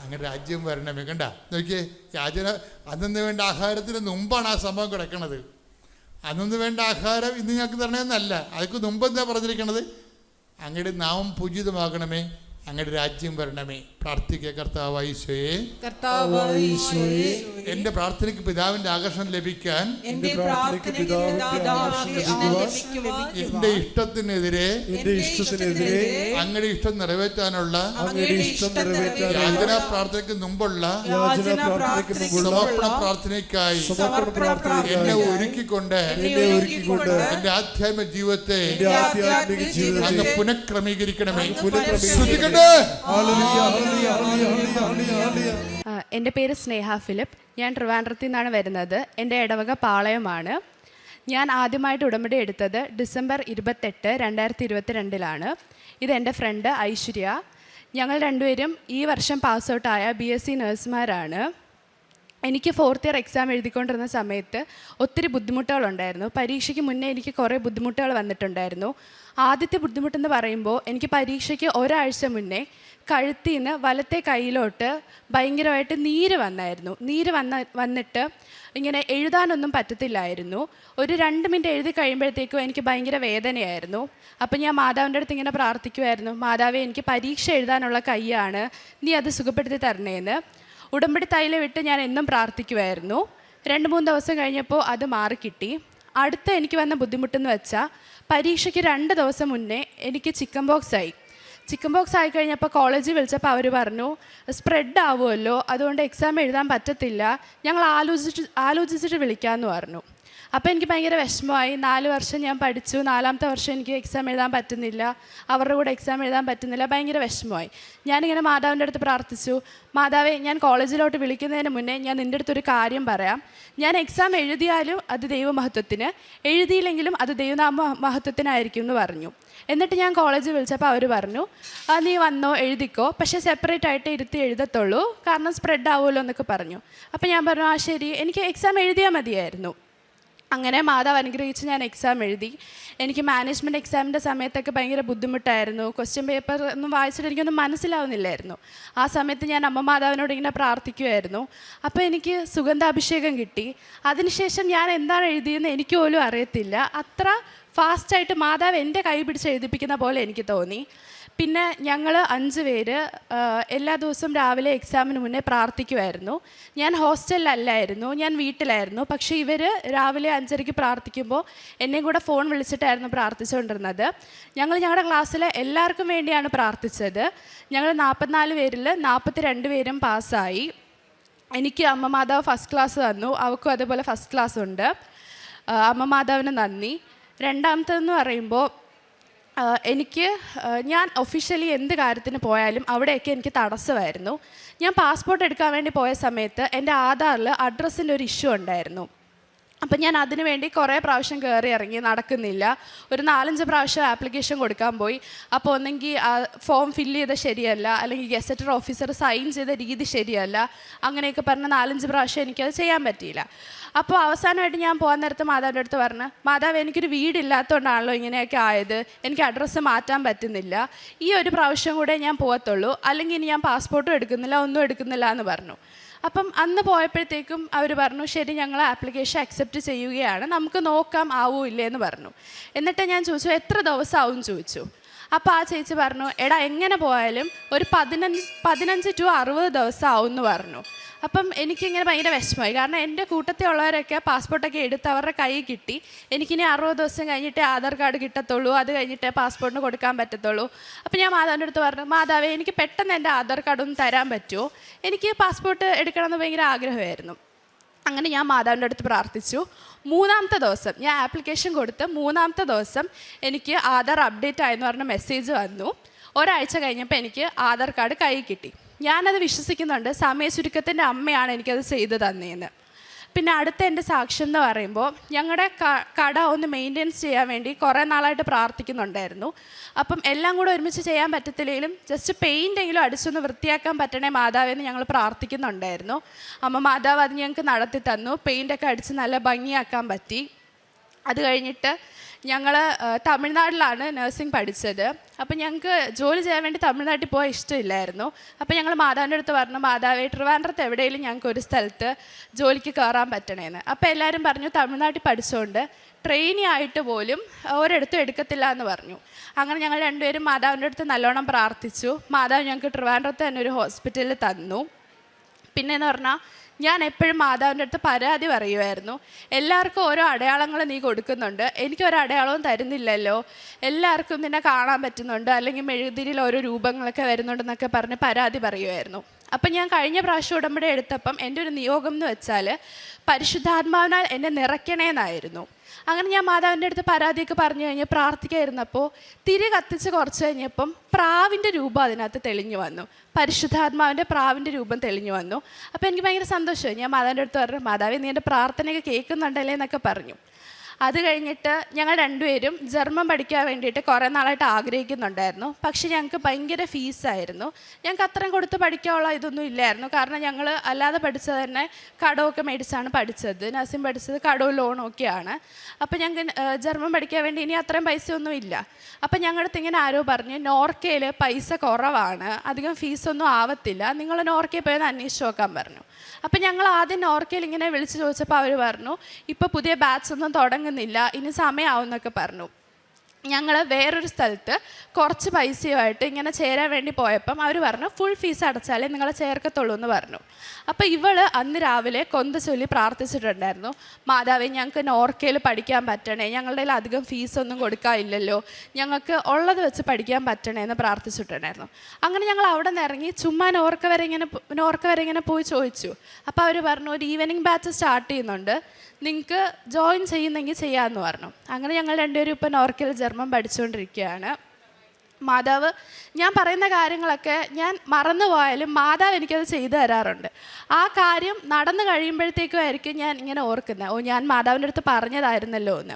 അങ്ങനെ രാജ്യം വരണമേ. കണ്ട? നോക്കിയേ രാജന അന്നു വേണ്ട ആഹാരത്തിന് മുമ്പാണ് ആ സംഭവം കിടക്കണത്. അന്നു വേണ്ട ആഹാരം ഇന്ന് ഞങ്ങൾക്ക് തരണമെന്നല്ല അതൊക്കെ മുമ്പ് എന്താ പറഞ്ഞിരിക്കണത്? അങ്ങയുടെ നാമം പൂജിതമാകണമേ. അങ്ങയുടെ രാജ്യം വരണമേ. പ്രാർത്ഥിക്കുക കർത്താവ് ഈശോയെ. എന്റെ എന്റെ പ്രാർത്ഥനയ്ക്ക് പിതാവിന്റെ ആകർഷണം ലഭിക്കാൻ എന്റെ ഇഷ്ടത്തിനെതിരെ എന്റെ ഇഷ്ടത്തിനെതിരെ അങ്ങയുടെ ഇഷ്ടം നിറവേറ്റാനുള്ള അങ്ങയുടെ ഇഷ്ടം നിറവേറ്റാനുള്ള യാചന പ്രാർത്ഥനയ്ക്ക് മുമ്പുള്ള യാചന പ്രാർത്ഥനയ്ക്ക് മുമ്പുള്ള സമർപ്പണ പ്രാർത്ഥനയ്ക്കായി സമർപ്പണ എന്നെ ഒരുക്കിക്കൊണ്ട് എന്നെ ഒരുക്കിക്കൊണ്ട് എന്റെ ആധ്യാത്മിക ജീവിതത്തെ എന്റെ ആധ്യാത്മിക അങ്ങ് ജീവിതത്തെ പുനഃക്രമീകരിക്കണമേ. ഹല്ലേലൂയ, ഹല്ലേലൂയ, ഹല്ലേലൂയ, ഹല്ലേലൂയ, ഹല്ലേലൂയ. ആ, എന്റെ പേര് സ്നേഹ ഫിലിപ്പ്. ഞാൻ ട്രിവാൻഡ്രത്തിൽ നിന്നാണ് വരുന്നത്. എന്റെ ഇടവക പാളയമാണ്. ഞാൻ ആദ്യമായിട്ട് ഉടമ്പടി എടുത്തത് ഡിസംബർ ഇരുപത്തെട്ട് രണ്ടായിരത്തി ഇരുപത്തി രണ്ടിലാണ് ഇത് എന്റെ ഫ്രണ്ട് ഐശ്വര്യ. ഞങ്ങൾ രണ്ടുപേരും ഈ വർഷം പാസ് ഔട്ടായ ബി എസ് സി നഴ്സുമാരാണ്. എനിക്ക് ഫോർത്ത് ഇയർ എക്സാം എഴുതിക്കൊണ്ടിരുന്ന സമയത്ത് ഒത്തിരി ബുദ്ധിമുട്ടുകളുണ്ടായിരുന്നു. പരീക്ഷയ്ക്ക് മുന്നേ എനിക്ക് കുറേ ബുദ്ധിമുട്ടുകൾ വന്നിട്ടുണ്ടായിരുന്നു. ആദ്യത്തെ ബുദ്ധിമുട്ടെന്ന് പറയുമ്പോൾ എനിക്ക് പരീക്ഷയ്ക്ക് ഒരാഴ്ച മുന്നേ കഴുത്തിൽ നിന്ന് വലത്തെ കൈയിലോട്ട് ഭയങ്കരമായിട്ട് നീര് വന്നായിരുന്നു. നീര് വന്ന വന്നിട്ട് ഇങ്ങനെ എഴുതാനൊന്നും പറ്റത്തില്ലായിരുന്നു. ഒരു രണ്ട് മിനിറ്റ് എഴുതി കഴിയുമ്പോഴത്തേക്കും എനിക്ക് ഭയങ്കര വേദനയായിരുന്നു. അപ്പം ഞാൻ മാതാവിന്റെ അടുത്ത് ഇങ്ങനെ പ്രാർത്ഥിക്കുമായിരുന്നു മാതാവേ എനിക്ക് പരീക്ഷ എഴുതാനുള്ള കൈയാണ്. നീ അത് സുഖപ്പെടുത്തി തരണേന്ന്. ഉടമ്പടി തൈലം വിട്ട് ഞാൻ എന്നും പ്രാർത്ഥിക്കുമായിരുന്നു രണ്ട് മൂന്ന് ദിവസം കഴിഞ്ഞപ്പോൾ അത് മാറിക്കിട്ടി. അടുത്ത എനിക്ക് വന്ന ബുദ്ധിമുട്ടെന്ന് വെച്ചാൽ പരീക്ഷയ്ക്ക് രണ്ട് ദിവസം മുന്നേ എനിക്ക് ചിക്കൻ ബോക്സ് ആയി. ചിക്കൻ ബോക്സ് ആയി കഴിഞ്ഞപ്പോൾ കോളേജിൽ വിളിച്ചപ്പോൾ അവർ പറഞ്ഞു സ്പ്രെഡ് ആവുമല്ലോ അതുകൊണ്ട് എക്സാം എഴുതാൻ പറ്റത്തില്ല ഞങ്ങൾ ആലോചിച്ച് ആലോചിച്ചിട്ട് വിളിക്കാമെന്ന് പറഞ്ഞു. അപ്പോൾ എനിക്ക് ഭയങ്കര വിഷമമായി. നാല് വർഷം ഞാൻ പഠിച്ചു. നാലാമത്തെ വർഷം എനിക്ക് എക്സാം എഴുതാൻ പറ്റുന്നില്ല. അവരുടെ കൂടെ എക്സാം എഴുതാൻ പറ്റുന്നില്ല. ഭയങ്കര വിഷമമായി. ഞാനിങ്ങനെ മാതാവിന്റെ അടുത്ത് പ്രാർത്ഥിച്ചു. മാതാവെ ഞാൻ കോളേജിലോട്ട് വിളിക്കുന്നതിന് മുന്നേ ഞാൻ നിന്റെ അടുത്തൊരു കാര്യം പറയാം. ഞാൻ എക്സാം എഴുതിയാലും അത് ദൈവമഹത്വത്തിന് എഴുതിയില്ലെങ്കിലും അത് ദൈവനാമ മഹത്വത്തിനായിരിക്കും എന്ന് പറഞ്ഞു. എന്നിട്ട് ഞാൻ കോളേജ് വിളിച്ചപ്പോൾ അവർ പറഞ്ഞു "ആ, നീ വന്നോ എഴുതിക്കോ. പക്ഷേ സെപ്പറേറ്റ് ആയിട്ട് ഇരുത്തി എഴുതത്തുള്ളൂ. കാരണം സ്പ്രെഡ് ആവുമല്ലോ എന്നൊക്കെ പറഞ്ഞു. അപ്പോൾ ഞാൻ പറഞ്ഞു ആ ശരി. എനിക്ക് എക്സാം എഴുതിയാൽ മതിയായിരുന്നു. അങ്ങനെ മാതാവ് അനുഗ്രഹിച്ച് ഞാൻ എക്സാം എഴുതി. എനിക്ക് മാനേജ്മെന്റ് എക്സാമിന്റെ സമയത്തൊക്കെ ഭയങ്കര ബുദ്ധിമുട്ടായിരുന്നു. ക്വസ്റ്റ്യൻ പേപ്പർ ഒന്നും വായിച്ചിട്ട് എനിക്കൊന്നും മനസ്സിലാവുന്നില്ലായിരുന്നു. ആ സമയത്ത് ഞാൻ അമ്മ മാതാവിനോട് ഇങ്ങനെ പ്രാർത്ഥിക്കുമായിരുന്നു അപ്പോൾ എനിക്ക് സുഗന്ധാഭിഷേകം കിട്ടി. അതിനുശേഷം ഞാൻ എന്താണ് എഴുതിയെന്ന് എനിക്ക് പോലും അറിയത്തില്ല. അത്ര ഫാസ്റ്റായിട്ട് മാതാവ് എന്റെ കൈ പിടിച്ച് എഴുതിപ്പിക്കുന്ന പോലെ എനിക്ക് തോന്നി. പിന്നെ ഞങ്ങൾ അഞ്ച് പേര് എല്ലാ ദിവസവും രാവിലെ എക്സാമിന് മുന്നേ പ്രാർത്ഥിക്കുമായിരുന്നു ഞാൻ ഹോസ്റ്റലിലല്ലായിരുന്നു ഞാൻ വീട്ടിലായിരുന്നു. പക്ഷേ ഇവർ രാവിലെ അഞ്ചരയ്ക്ക് പ്രാർത്ഥിക്കുമ്പോൾ എന്നെയും കൂടെ ഫോൺ വിളിച്ചിട്ടായിരുന്നു പ്രാർത്ഥിച്ചുകൊണ്ടിരുന്നത്. ഞങ്ങൾ ഞങ്ങളുടെ ക്ലാസ്സിലെ എല്ലാവർക്കും വേണ്ടിയാണ് പ്രാർത്ഥിച്ചത്. ഞങ്ങൾ നാൽപ്പത്തിനാല് പേരിൽ നാൽപ്പത്തി രണ്ട് പേരും പാസ്സായി. എനിക്ക് അമ്മ മാതാവ് ഫസ്റ്റ് ക്ലാസ് തന്നു. അവൾക്കും അതേപോലെ ഫസ്റ്റ് ക്ലാസ് ഉണ്ട്. അമ്മ മാതാവിന് നന്ദി. രണ്ടാമത്തേതെന്ന് പറയുമ്പോൾ എനിക്ക് ഞാൻ ഒഫീഷ്യലി എന്ത് കാര്യത്തിന് പോയാലും അവിടെയൊക്കെ എനിക്ക് തടസ്സമായിരുന്നു. ഞാൻ പാസ്പോർട്ട് എടുക്കാൻ വേണ്ടി പോയ സമയത്ത് എന്റെ ആധാറിൽ അഡ്രസ്സിന്റെ ഒരു ഇഷ്യൂ ഉണ്ടായിരുന്നു. അപ്പം ഞാൻ അതിനു വേണ്ടി കുറേ പ്രാവശ്യം കയറി ഇറങ്ങി നടക്കുന്നില്ല. ഒരു നാലഞ്ച് പ്രാവശ്യം ആപ്ലിക്കേഷൻ കൊടുക്കാൻ പോയി. അപ്പോൾ ഒന്നെങ്കിൽ ഫോം ഫില്ല് ചെയ്ത ശരിയല്ല. അല്ലെങ്കിൽ ഗസറ്റർ ഓഫീസർ സൈൻ ചെയ്ത രീതി ശരിയല്ല. അങ്ങനെയൊക്കെ പറഞ്ഞ് നാലഞ്ച് പ്രാവശ്യം എനിക്കത് ചെയ്യാൻ പറ്റിയില്ല. അപ്പോൾ അവസാനമായിട്ട് ഞാൻ പോകാൻ നേരത്ത് മാതാവിന്റെ അടുത്ത് പറഞ്ഞു മാതാവ് എനിക്കൊരു വീടില്ലാത്തതുകൊണ്ടാണല്ലോ ഇങ്ങനെയൊക്കെ ആയത്. എനിക്ക് അഡ്രസ്സ് മാറ്റാൻ പറ്റുന്നില്ല. ഈ ഒരു പ്രാവശ്യം കൂടെ ഞാൻ പോകത്തുള്ളൂ അല്ലെങ്കിൽ ഇനി ഞാൻ പാസ്പോർട്ടും എടുക്കുന്നില്ല ഒന്നും എടുക്കുന്നില്ല എന്ന് പറഞ്ഞു. അപ്പം അന്ന് പോയപ്പോഴത്തേക്കും അവർ പറഞ്ഞു ശരി ഞങ്ങൾ ആപ്ലിക്കേഷൻ അക്സെപ്റ്റ് ചെയ്യുകയാണ്. നമുക്ക് നോക്കാം ആവോ ഇല്ലേ എന്ന് പറഞ്ഞു. എന്നിട്ട് ഞാൻ ചോദിച്ചു എത്ര ദിവസം ആവും ചോദിച്ചു. അപ്പോൾ ആ ചേച്ചി പറഞ്ഞു എടാ എങ്ങനെ പോയാലും ഒരു പതിനഞ്ച് പതിനഞ്ച് ടു അറുപത് ദിവസം ആവും എന്ന് പറഞ്ഞു. അപ്പം എനിക്കിങ്ങനെ ഭയങ്കര വിഷമമായി. കാരണം എന്റെ കൂട്ടത്തിൽ ഉള്ളവരൊക്കെ പാസ്പോർട്ടൊക്കെ എടുത്ത് അവരുടെ കൈ കിട്ടി. എനിക്കിനി അറുപത് ദിവസം കഴിഞ്ഞിട്ടേ ആധാർ കാർഡ് കിട്ടത്തുള്ളൂ. അത് കഴിഞ്ഞിട്ടേ പാസ്പോർട്ടിന് കൊടുക്കാൻ പറ്റത്തുള്ളൂ. അപ്പം ഞാൻ മാതാവിന്റെ അടുത്ത് പറഞ്ഞു മാതാവേ എനിക്ക് പെട്ടെന്ന് എന്റെ ആധാർ കാർഡ് ഒന്ന് തരാൻ പറ്റുമോ? എനിക്ക് പാസ്പോർട്ട് എടുക്കണമെന്ന് ഭയങ്കര ആഗ്രഹമായിരുന്നു. അങ്ങനെ ഞാൻ മാതാവിന്റെ അടുത്ത് പ്രാർത്ഥിച്ചു. മൂന്നാമത്തെ ദിവസം ഞാൻ ആപ്ലിക്കേഷൻ കൊടുത്ത് മൂന്നാമത്തെ ദിവസം എനിക്ക് ആധാർ അപ്ഡേറ്റ് ആയെന്ന് പറഞ്ഞ മെസ്സേജ് വന്നു. ഒരാഴ്ച കഴിഞ്ഞപ്പോൾ എനിക്ക് ആധാർ കാർഡ് കൈ കിട്ടി. ഞാനത് വിശ്വസിക്കുന്നുണ്ട്. സമയ ചുരുക്കത്തിന്റെ അമ്മയാണ് എനിക്കത് ചെയ്തു തന്നേന്ന്. പിന്നെ അടുത്ത എന്റെ സാക്ഷ്യം എന്ന് പറയുമ്പോൾ ഞങ്ങളുടെ കട ഒന്ന് മെയിന്റെനൻസ് ചെയ്യാൻ വേണ്ടി കുറേ നാളായിട്ട് പ്രാർത്ഥിക്കുന്നുണ്ടായിരുന്നു. അപ്പം എല്ലാം കൂടെ ഒരുമിച്ച് ചെയ്യാൻ പറ്റത്തില്ലെങ്കിലും ജസ്റ്റ് പെയിന്റെങ്കിലും അടിച്ചൊന്ന് വൃത്തിയാക്കാൻ പറ്റണേ മാതാവെന്ന് ഞങ്ങൾ പ്രാർത്ഥിക്കുന്നുണ്ടായിരുന്നു. അമ്മ മാതാവ് അത് ഞങ്ങൾക്ക് നടത്തി തന്നു പെയിന്റൊക്കെ അടിച്ച് നല്ല ഭംഗിയാക്കാൻ പറ്റി. അത് കഴിഞ്ഞിട്ട് ഞങ്ങൾ തമിഴ്നാട്ടിലാണ് നഴ്സിംഗ് പഠിച്ചത്. അപ്പം ഞങ്ങൾക്ക് ജോലി ചെയ്യാൻ വേണ്ടി തമിഴ്നാട്ടിൽ പോകാൻ ഇഷ്ടമില്ലായിരുന്നു. അപ്പം ഞങ്ങൾ മാതാവിന്റെ അടുത്ത് പറഞ്ഞു മാതാവേ ട്രിവാൻഡ്രത്ത് എവിടെയെങ്കിലും ഞങ്ങൾക്ക് ഒരു സ്ഥലത്ത് ജോലിക്ക് കയറാൻ പറ്റണേന്ന്. അപ്പോൾ എല്ലാവരും പറഞ്ഞു തമിഴ്നാട്ടിൽ പഠിച്ചുകൊണ്ട് ട്രെയിനി ആയിട്ട് പോലും ഒരിടത്തും എടുക്കത്തില്ല എന്ന് പറഞ്ഞു. അങ്ങനെ ഞങ്ങൾ രണ്ടുപേരും മാതാവിന്റെ അടുത്ത് നല്ലോണം പ്രാർത്ഥിച്ചു. മാതാവ് ഞങ്ങൾക്ക് ട്രിവാൻഡ്രത്ത് തന്നെ ഒരു ഹോസ്പിറ്റലിൽ തന്നു. പിന്നെന്ന് പറഞ്ഞാൽ ഞാൻ എപ്പോഴും മാതാവിന്റെ അടുത്ത് പരാതി പറയുമായിരുന്നു. എല്ലാവർക്കും ഓരോ അടയാളങ്ങൾ നീ കൊടുക്കുന്നുണ്ട്. എനിക്ക് ഒരു അടയാളവും തരുന്നില്ലല്ലോ. എല്ലാവർക്കും നിന്നെ കാണാൻ പറ്റുന്നുണ്ട്. അല്ലെങ്കിൽ മെഴുകുതിരിയിൽ ഓരോ രൂപങ്ങളൊക്കെ വരുന്നുണ്ടെന്നൊക്കെ പറഞ്ഞ് പരാതി പറയുമായിരുന്നു. അപ്പം ഞാൻ കഴിഞ്ഞ പ്രാവശ്യം ഉടമ്പടി എടുത്തപ്പം എന്റെ ഒരു നിയോഗം എന്ന് വെച്ചാൽ പരിശുദ്ധാത്മാവിനാൽ എന്നെ നിറയ്ക്കണേന്നായിരുന്നു. അങ്ങനെ ഞാൻ മാതാവിന്റെ അടുത്ത് പരാതിയൊക്കെ പറഞ്ഞു കഴിഞ്ഞ് പ്രാർത്ഥിക്കായിരുന്നപ്പോൾ തിരി കത്തിച്ച് കുറച്ച് കഴിഞ്ഞപ്പം പ്രാവിന്റെ രൂപം അതിനകത്ത് തെളിഞ്ഞു വന്നു. പരിശുദ്ധാത്മാവിന്റെ പ്രാവിന്റെ രൂപം തെളിഞ്ഞു വന്നു. അപ്പോൾ എനിക്ക് ഭയങ്കര സന്തോഷമായി. ഞാൻ മാതാവിന്റെ അടുത്ത് പറഞ്ഞു മാതാവ് നീ എന്റെ പ്രാർത്ഥനയൊക്കെ കേൾക്കുന്നുണ്ടല്ലേ എന്നൊക്കെ പറഞ്ഞു. അത് കഴിഞ്ഞിട്ട് ഞങ്ങൾ രണ്ടുപേരും ജർമ്മൻ പഠിക്കാൻ വേണ്ടിയിട്ട് കുറേ നാളായിട്ട് ആഗ്രഹിക്കുന്നുണ്ടായിരുന്നു. പക്ഷേ ഞങ്ങൾക്ക് ഭയങ്കര ഫീസായിരുന്നു. ഞങ്ങൾക്ക് അത്രയും കൊടുത്ത് പഠിക്കാനുള്ള ഇതൊന്നും ഇല്ലായിരുന്നു. കാരണം ഞങ്ങൾ അല്ലാതെ പഠിച്ചത് തന്നെ കടമൊക്കെ മേടിച്ചാണ് പഠിച്ചത്. നഴ്സിംഗ് പഠിച്ചത് കടവും ലോണും ഒക്കെയാണ്. അപ്പോൾ ഞങ്ങൾക്ക് ജർമ്മൻ പഠിക്കാൻ വേണ്ടി ഇനി അത്രയും പൈസയൊന്നും ഇല്ല. അപ്പോൾ ഞങ്ങളടുത്ത് ഇങ്ങനെ ആരോ പറഞ്ഞു നോർക്കയിൽ പൈസ കുറവാണ്. അധികം ഫീസൊന്നും ആവത്തില്ല. നിങ്ങൾ നോർക്കയിൽ ഒന്ന് അന്വേഷിച്ച് നോക്കാൻ പറഞ്ഞു. അപ്പോൾ ഞങ്ങൾ ആദ്യം നോർക്കയിൽ ഇങ്ങനെ വിളിച്ച് ചോദിച്ചപ്പോൾ അവർ പറഞ്ഞു ഇപ്പോൾ പുതിയ ബാച്ച് ഒന്നും തുടങ്ങുന്നില്ല ഇനി സമയമാവും എന്നൊക്കെ പറഞ്ഞു. ഞങ്ങൾ വേറൊരു സ്ഥലത്ത് കുറച്ച് പൈസയുമായിട്ട് ഇങ്ങനെ ചേരാൻ വേണ്ടി പോയപ്പം അവർ പറഞ്ഞു ഫുൾ ഫീസ് അടച്ചാലേ നിങ്ങളെ ചേർക്കത്തുള്ളൂ എന്ന് പറഞ്ഞു. അപ്പോൾ ഇവൾ അന്ന് രാവിലെ കൊന്ത ചൊല്ലി പ്രാർത്ഥിച്ചിട്ടുണ്ടായിരുന്നു മാതാവേ ഞങ്ങൾക്ക് നോർക്കയിൽ പഠിക്കാൻ പറ്റണേ ഞങ്ങളുടെ കയ്യിൽ അധികം ഫീസൊന്നും കൊടുക്കാനില്ലല്ലോ ഞങ്ങൾക്ക് ഉള്ളത് വെച്ച് പഠിക്കാൻ പറ്റണേ എന്ന് പ്രാർത്ഥിച്ചിട്ടുണ്ടായിരുന്നു. അങ്ങനെ ഞങ്ങൾ അവിടെ നിന്ന് ഇറങ്ങി ചുമ്മാ നോർക്ക വരെ ഇങ്ങനെ നോർക്ക വരെ ഇങ്ങനെ പോയി ചോദിച്ചു. അപ്പോൾ അവർ പറഞ്ഞു ഒരു ഈവനിങ് ബാച്ച് സ്റ്റാർട്ട് ചെയ്യുന്നുണ്ട് നിങ്ങൾക്ക് ജോയിൻ ചെയ്യുന്നെങ്കിൽ ചെയ്യാമെന്ന് പറഞ്ഞു. അങ്ങനെ ഞങ്ങൾ രണ്ടുപേരും ഇപ്പോൾ നോർക്കൽ ജർമ്മൻ പഠിച്ചുകൊണ്ടിരിക്കുകയാണ്. മാതാവ് ഞാൻ പറയുന്ന കാര്യങ്ങളൊക്കെ ഞാൻ മറന്നു പോയാലും മാതാവ് എനിക്കത് ചെയ്തു തരാറുണ്ട്. ആ കാര്യം നടന്നു കഴിയുമ്പോഴത്തേക്കും ആയിരിക്കും ഞാൻ ഇങ്ങനെ ഓർക്കുന്നത്. ഓ ഞാൻ മാതാവിന്റെ അടുത്ത് പറഞ്ഞതായിരുന്നല്ലോ എന്ന്.